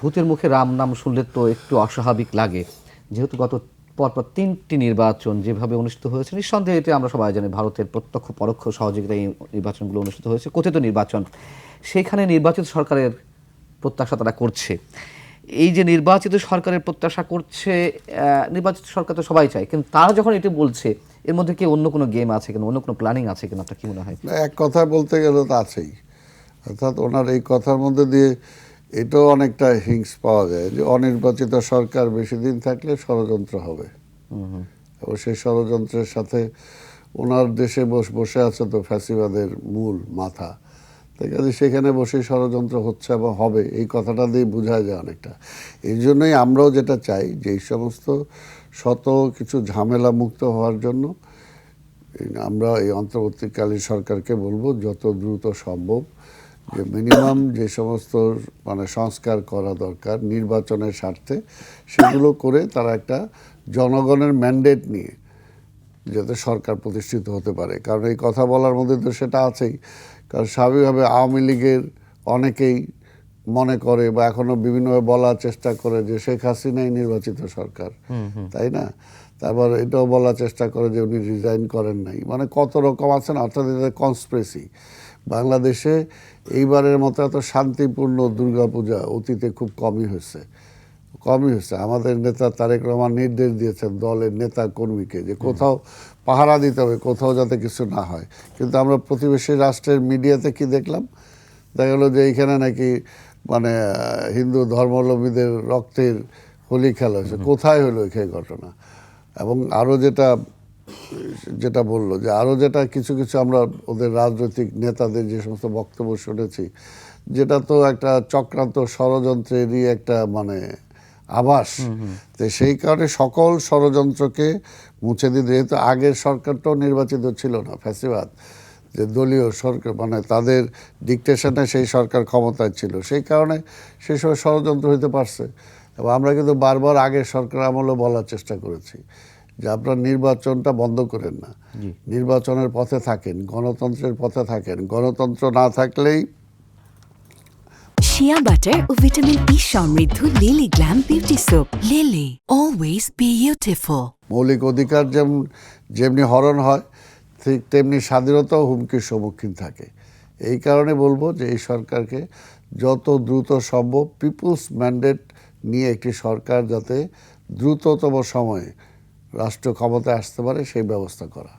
ভূতের মুখে রাম নাম শুনলে তো একটু অস্বাভাবিক লাগে। যেহেতু গত পরপর তিনটি নির্বাচন যেভাবে অনুষ্ঠিত হয়েছে, নিঃসন্দেহে এটি আমরা সবাই জানি ভারতের প্রত্যক্ষ, পরোক্ষ সহযোগিতায় এই নির্বাচনগুলো অনুষ্ঠিত হয়েছে। কথিত নির্বাচন। সেখানে নির্বাচিত সরকারের প্রত্যাশা তারা করছে। এই যে নির্বাচিত সরকারের প্রত্যাশা করছে নির্বাচিত সরকার তো সবাই চায়, কিন্তু তারা যখন এটি বলছে, এর মধ্যে কি অন্য কোনো গেম আছে কিনা, অন্য কোনো প্ল্যানিং আছে কিনা, আপনার কি মনে হয়? এক কথা বলতে গেলে তো আছেই। অর্থাৎ ওনার এই কথার মধ্যে দিয়ে এটাও অনেকটা হিংস পাওয়া যায় যে অনির্বাচিত সরকার বেশি দিন থাকলে ষড়যন্ত্র হবে। এবং সেই ষড়যন্ত্রের সাথে ওনার দেশে বস বসে আছে তো ফ্যাসিবাদের মূল মাথা। তাই আছে সেখানে বসে ষড়যন্ত্র হচ্ছে এবং হবে এই কথাটা দিয়ে বোঝা যায় অনেকটা। এই জন্যই আমরাও যেটা চাই যে এই সমস্ত শত কিছু ঝামেলা মুক্ত হওয়ার জন্য আমরা এই অন্তর্বর্তীকালীন সরকারকে বলব যত দ্রুত সম্ভব যে মিনিমাম যে সমস্ত মানে সংস্কার করা দরকার নির্বাচনের স্বার্থে সেগুলো করে তারা একটা জনগণের ম্যান্ডেট নিয়ে যাতে সরকার প্রতিষ্ঠিত হতে পারে। কারণ এই কথা বলার মধ্যে তো সেটা আছেই। কারণ স্বাভাবিকভাবে আওয়ামী লীগের অনেকেই মনে করে বা এখনও বিভিন্নভাবে বলার চেষ্টা করে যে শেখ হাসিনাই নির্বাচিত সরকার। তাই না? তারপর এটাও বলার চেষ্টা করে যে উনি রিজাইন করেন নাই। মানে কত রকম আছে না অর্থাৎ কনস্প্রেসি বাংলাদেশে এইবারের মতো এত শান্তিপূর্ণ দুর্গাপূজা অতীতে খুব কমই হয়েছে। কমই হয়েছে। আমাদের নেতা তারেক রহমান নির্দেশ দিয়েছেন দলের নেতা কর্মীকে যে কোথাও পাহারা দিতে হবে, কোথাও যাতে কিছু না হয়। কিন্তু আমরা প্রতিবেশী রাষ্ট্রের মিডিয়াতে কি দেখলাম? দেখা গেলো যে এইখানে নাকি মানে হিন্দু ধর্মাবলম্বীদের রক্তের হোলি খেলা হয়েছে। কোথায় হলো এই ঘটনা? এবং আরও যেটা যেটা বলল যে আরও যেটা কিছু কিছু আমরা ওদের রাজনৈতিক নেতাদের যে সমস্ত বক্তব্য শুনেছি যেটা তো একটা চক্রান্ত ষড়যন্ত্রেরই একটা মানে আভাস। তো সেই কারণে সকল ষড়যন্ত্রকে মুছে দিতে যেহেতু আগের সরকারটাও নির্বাচিত ছিল না ফ্যাসিবাদ যে দলীয় সরকার মানে তাদের ডিকটেশনে সেই সরকার ক্ষমতায় ছিল সেই কারণে সেই সময় ষড়যন্ত্র হইতে পারছে। এবং আমরা কিন্তু বারবার আগের সরকার আমলেও বলার চেষ্টা করেছি। যে আপনার নির্বাচনটা বন্ধ করেন না। নির্বাচনের পথে থাকেন গণতন্ত্রের পথে থাকেন। গণতন্ত্র না থাকলেই শিয়া বাটার ও ভিটামিন ই সমৃদ্ধ Lily glam beauty soap Lily always beautiful মৌলিক অধিকার যেমন যেমনি হরণ হয় ঠিক তেমনি স্বাধীনতাও হুমকির সম্মুখীন থাকে। এই কারণে বলব যে এই সরকারকে যত দ্রুত সম্ভব পিপুলস ম্যান্ডেট নিয়ে একটি সরকার যাতে দ্রুততম সময়ে রাষ্ট্র ক্ষমতায় আসতে পারে সেই ব্যবস্থা করা।